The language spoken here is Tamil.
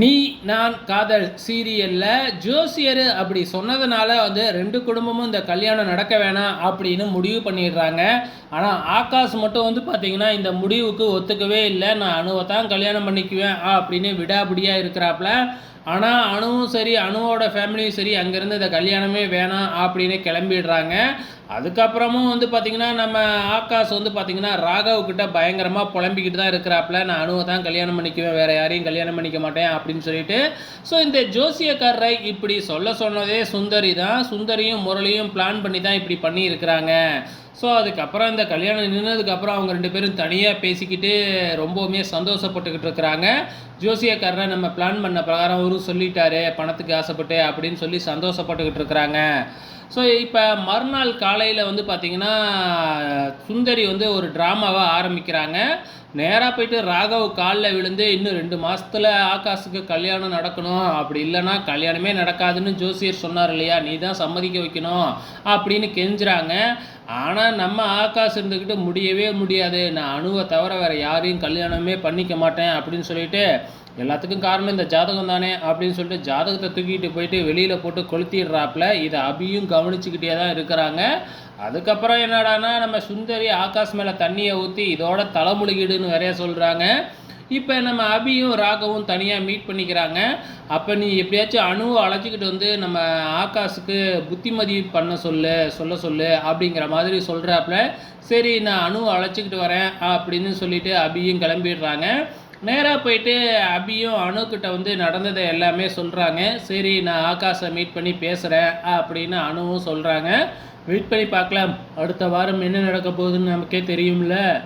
நீ நான் காதல் சீரியலில் ஜோசியர் அப்படி சொன்னதுனால வந்து ரெண்டு குடும்பமும் இந்த கல்யாணம் நடக்க வேணாம் அப்படின்னு முடிவு பண்ணிடுறாங்க. ஆனால் ஆகாஷ் மட்டும் வந்து பார்த்தீங்கன்னா இந்த முடிவுக்கு ஒத்துக்கவே இல்லை. நான் அணுவை தான் கல்யாணம் பண்ணிக்குவேன் அப்படின்னு விடாபிடியாக இருக்கிறாப்புல ஆனால் அணுவும் சரி அணுவோட ஃபேமிலியும் சரி அங்கேருந்து இந்த கல்யாணமே வேணாம் அப்படின்னு கிளம்பிடுறாங்க. அதுக்கப்புறமும் வந்து பார்த்திங்கன்னா நம்ம ஆகாஷ் வந்து பார்த்திங்கன்னா ராகவ்கிட்ட பயங்கரமாக புலம்பிக்கிட்டு தான் இருக்கிறாப்புல. நான் அணுவை தான் கல்யாணம் பண்ணிக்குவேன் வேறு யாரையும் கல்யாணம் பண்ணிக்க மாட்டேன் அப்படின்னு சொல்லிட்டு. ஸோ இந்த ஜோசியக்காரரை இப்படி சொல்ல சொன்னதே சுந்தரி தான். சுந்தரியும் முரளியும் பிளான் பண்ணி தான் இப்படி பண்ணியிருக்கிறாங்க. ஸோ அதுக்கப்புறம் இந்த கல்யாணம் நின்னதுக்கப்புறம் அவங்க ரெண்டு பேரும் தனியாக பேசிக்கிட்டு ரொம்பவுமே சந்தோஷப்பட்டுக்கிட்டு இருக்கிறாங்க. ஜோசியக்காரரை நம்ம பிளான் பண்ண பிரகாரம் அவரும் சொல்லிட்டாரு பணத்துக்கு ஆசைப்பட்டு அப்படின்னு சொல்லி சந்தோஷப்பட்டுக்கிட்டு இருக்கிறாங்க. ஸோ இப்போ மறுநாள் காலையில் வந்து பார்த்திங்கன்னா சுந்தரி வந்து ஒரு ட்ராமாவை ஆரம்பிக்கிறாங்க. நேராக போயிட்டு ராகவ் காலில் விழுந்து இன்னும் ரெண்டு மாதத்தில் ஆகாஷுக்கு கல்யாணம் நடக்கணும். அப்படி இல்லைன்னா கல்யாணமே நடக்காதுன்னு ஜோசியர் சொன்னார் இல்லையா? நீ தான் சம்மதிக்க வைக்கணும் அப்படின்னு கெஞ்சுறாங்க. ஆனால் நம்ம ஆகாஷ் இருந்துக்கிட்டு முடியவே முடியாது. நான் அணுவை தவிர வேறு யாரையும் கல்யாணமே பண்ணிக்க மாட்டேன் அப்படின்னு சொல்லிட்டு எல்லாத்துக்கும் காரணம் இந்த ஜாதகம் தானே அப்படின்னு சொல்லிட்டு ஜாதகத்தை தூக்கிட்டு போயிட்டு வெளியில் போட்டு கொளுத்திடுறாப்புல. இதை அபியும் கவனிச்சுக்கிட்டே தான் இருக்கிறாங்க. அதுக்கப்புறம் என்னடான்னா நம்ம சுந்தரி ஆகாஷ் மேலே தண்ணியை ஊற்றி இதோட தலைமுழுகிடுன்னு வேறைய சொல்கிறாங்க இப்போ நம்ம அபியும் ராகவும் தனியாக மீட் பண்ணிக்கிறாங்க. அப்போ நீ எப்படியாச்சும் அணுவை அழைச்சிக்கிட்டு வந்து நம்ம ஆகாஷுக்கு புத்திமதி பண்ண சொல்லு சொல்ல சொல்லு அப்படிங்கிற மாதிரி சொல்கிறாப்புல சரி நான் அணுவை அழைச்சிக்கிட்டு வரேன் அப்படின்னு சொல்லிட்டு அபியும் கிளம்பிடுறாங்க. நேராக போயிட்டு அபியும் அணுக்கிட்ட வந்து நடந்ததை எல்லாமே சொல்கிறாங்க சரி நான் ஆகாஷை மீட் பண்ணி பேசுகிறேன் அப்படின்னு அணுவும் சொல்கிறாங்க மீட் பண்ணி பார்க்கலாம். அடுத்த வாரம் என்ன நடக்க போகுதுன்னு நமக்கே தெரியும்ல.